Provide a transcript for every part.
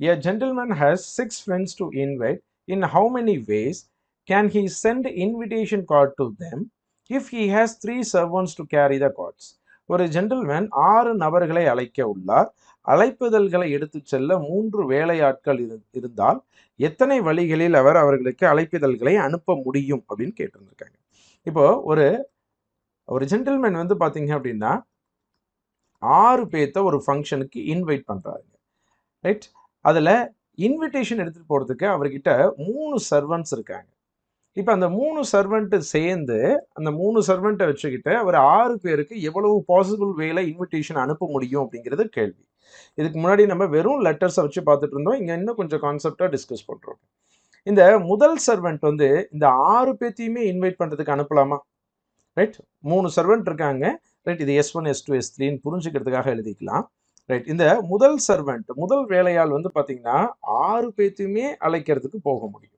A gentleman has six friends to invite. In how many ways can he send invitation card to them if he has three servants to carry the cards? ஒரு gentleman ஆறு நபர்களை அழைக்க உள்ளார் அழைப்புதல்களை எடுத்துச் செல்ல மூன்று வேலையாட்கள் இரு- இருந்தால் எத்தனை வழிகளில் அவர் அவர்களுக்கு அழைப்பிதழ்களை அனுப்ப முடியும் அப்படின்னு கேட்டிருந்திருக்காங்க இப்போ ஒரு ஒரு ஜென்டில்மேன் வந்து பார்த்தீங்க அப்படின்னா ஆறு பேர்த்த ஒரு ஃபங்க்ஷனுக்கு இன்வைட் பண்ணுறாருங்க ரைட் அதில் இன்விடேஷன் எடுத்துகிட்டு போகிறதுக்கு அவர்கிட்ட மூணு சர்வன்ட்ஸ் இருக்காங்க. இப்போ அந்த மூணு சர்வெண்ட்டு சேர்ந்து அந்த மூணு சர்வெண்ட்டை வச்சுக்கிட்டு அவர் ஆறு பேருக்கு எவ்வளவு பாசிபிள் வேல இன்விடேஷன் அனுப்ப முடியும் அப்படிங்கிறது கேள்வி. இதுக்கு முன்னாடி நம்ம வெறும் லெட்டர்ஸை வச்சு பார்த்துட்டு இருந்தோம். இங்கே இன்னும் கொஞ்சம் கான்செப்டாக டிஸ்கஸ் பண்ணுறோம் இந்த முதல் சர்வெண்ட் வந்து இந்த ஆறு பேர்த்தையுமே இன்வைட் பண்ணுறதுக்கு அனுப்பலாமா? ரைட் மூணு சர்வெண்ட் இருக்காங்க. ரைட் இது S one S two S த்ரீன்னு புரிஞ்சுக்கிறதுக்காக எழுதிக்கலாம். ரைட் இந்த முதல் சர்வெண்ட் முதல் வேலையாள் வந்து பார்த்தீங்கன்னா ஆறு பேத்தையுமே அழைக்கிறதுக்கு போக முடியும்.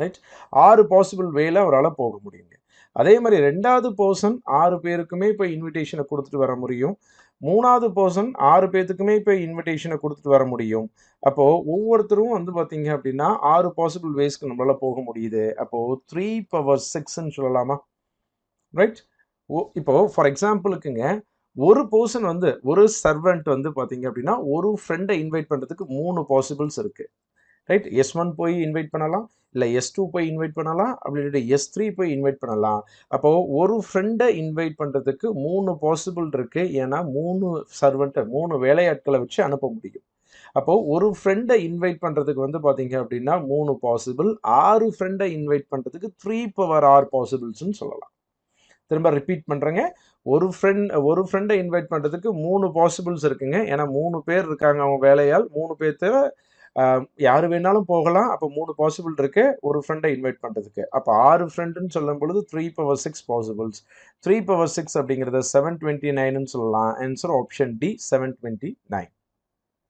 ரைட் ஆறு பாசிபிள் வேல அவரால் போக முடியுங்க. அதே மாதிரி ரெண்டாவது பர்சன் ஆறு பேருக்குமே இப்போ இன்விடேஷனை கொடுத்துட்டு வர முடியும். மூணாவது பர்சன் ஆறு பேர்த்துக்குமே இப்போ இன்விடேஷனை கொடுத்துட்டு வர முடியும். அப்போது ஒவ்வொருத்தரும் வந்து பார்த்தீங்க அப்படின்னா ஆறு பாசிபிள் வேஸ்க்கு நம்மளால் போக முடியுது. அப்போது த்ரீ பவர் சிக்ஸ்ன்னு சொல்லலாமா? ரைட் ஓ இப்போது ஃபார் எக்ஸாம்பிளுக்குங்க ஒரு பர்சன் வந்து ஒரு சர்வெண்ட் வந்து பார்த்தீங்க அப்படின்னா ஒரு ஃப்ரெண்டை இன்வைட் பண்ணுறதுக்கு மூணு பாசிபிள்ஸ் இருக்குது ரைட் எஸ் ஒன் போய் இன்வைட் பண்ணலாம் இல்லை எஸ் டூ போய் இன்வைட் பண்ணலாம் அப்படி இல்லாட்டி எஸ் த்ரீ போய் இன்வைட் பண்ணலாம். அப்போது ஒரு ஃப்ரெண்டை இன்வைட் பண்ணுறதுக்கு மூணு பாசிபிள் இருக்குது ஏன்னா மூணு சர்வெண்ட்டை மூணு வேலையாட்களை வச்சு அனுப்ப முடியும். அப்போது ஒரு ஃப்ரெண்டை இன்வைட் பண்ணுறதுக்கு வந்து பார்த்தீங்க அப்படின்னா மூணு பாசிபிள் ஆறு ஃப்ரெண்டை இன்வைட் பண்ணுறதுக்கு த்ரீ பவர் ஆர் பாசிபிள்ஸ்னு சொல்லலாம். திரும்ப ரிப்பீட் பண்ணுறேங்க ஒரு ஃப்ரெண்ட் ஒரு ஃப்ரெண்டை இன்வைட் பண்ணுறதுக்கு மூணு பாசிபிள்ஸ் இருக்குங்க. ஏன்னா மூணு பேர் இருக்காங்க அவங்க வேலையால். மூணு பேர்த்த யார் வேணாலும் போகலாம். அப்போ மூணு பாசிபிள் இருக்கு. ஒரு ஃப்ரெண்டை இன்வைட் பண்ணுறதுக்கு அப்போ ஆறு ஃப்ரெண்டுன்னு சொல்லும் பொழுது three power six possibles three power six அப்படிங்கிறத செவன் டுவெண்ட்டி நைனுன்னு சொல்லலாம். Answer option D seven twenty nine